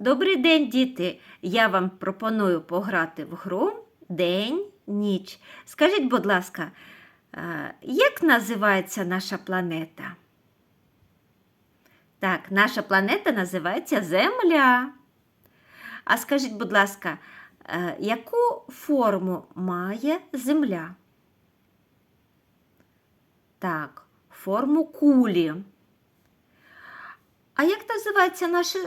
Добрий день, діти! Я вам пропоную пограти в гру День, ніч. Скажіть, будь ласка, е, як називається наша планета? Так, наша планета називається Земля. А скажіть, будь ласка, е, яку форму має Земля? Так, форму кулі. А як називається наша,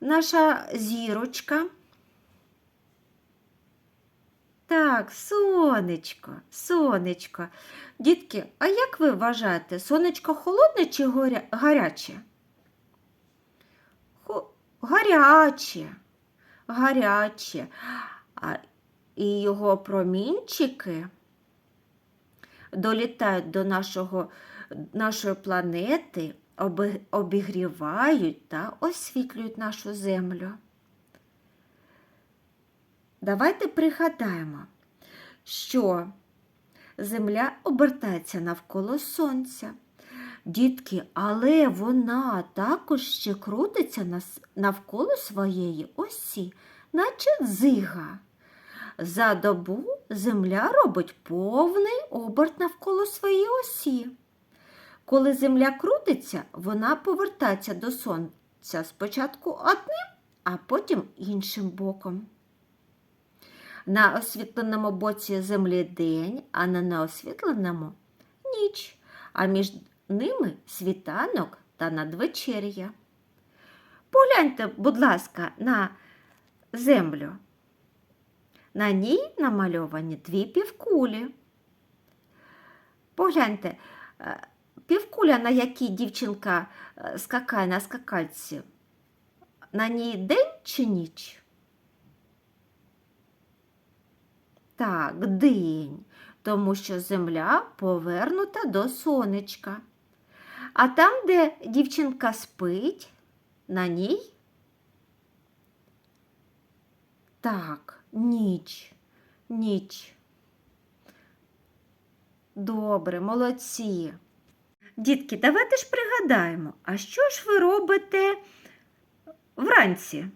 наша зірочка? Так, сонечко, сонечко. Дітки, а як ви вважаєте, сонечко холодне чи гаряче? Хо... Гаряче, гаряче. А... І його промінчики долітають до нашого, нашої планети, обігрівають та освітлюють нашу землю. Давайте пригадаємо, що Земля обертається навколо Сонця. Дітки, але вона також ще крутиться навколо своєї осі, наче дзига. За добу Земля робить повний оберт навколо своєї осі. Коли Земля крутиться, вона повертається до Сонця спочатку одним, а потім іншим боком. На освітленому боці Землі день, а на неосвітленому ніч, а між ними світанок та надвечір'я. Погляньте, будь ласка, на землю. На ній намальовані дві півкулі. Погляньте, е, півкуля, на якій дівчинка е, скакає на скакальці, на ній день чи ніч? Так, день, тому що земля повернута до сонечка. А там, де дівчинка спить, на ній так, ніч, ніч. Добре, молодці. Дітки, давайте ж пригадаємо, а що ж ви робите вранці?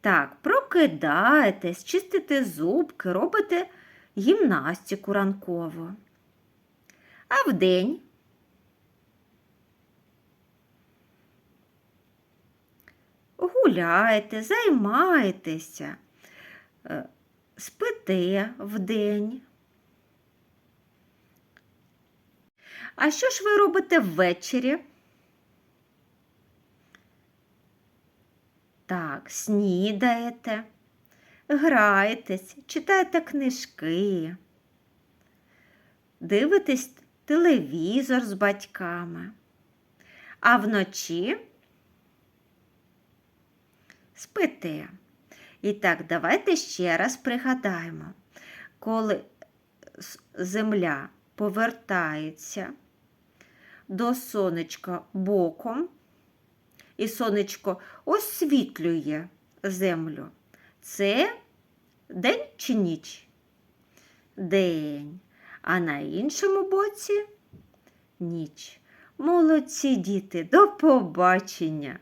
Так, прокидаєтесь, чистите зубки, робите гімнастику ранкову. А вдень? Гуляєте, займаєтеся, е, спите вдень. А що ж ви робите ввечері? Так, снідаєте, граєтесь, читаєте книжки, дивитесь телевізор з батьками. А вночі спите. І так, давайте ще раз пригадаємо, коли земля повертається до сонечка боком, і сонечко освітлює землю. Це день чи ніч? День. А на іншому боці ніч. Молодці діти, до побачення!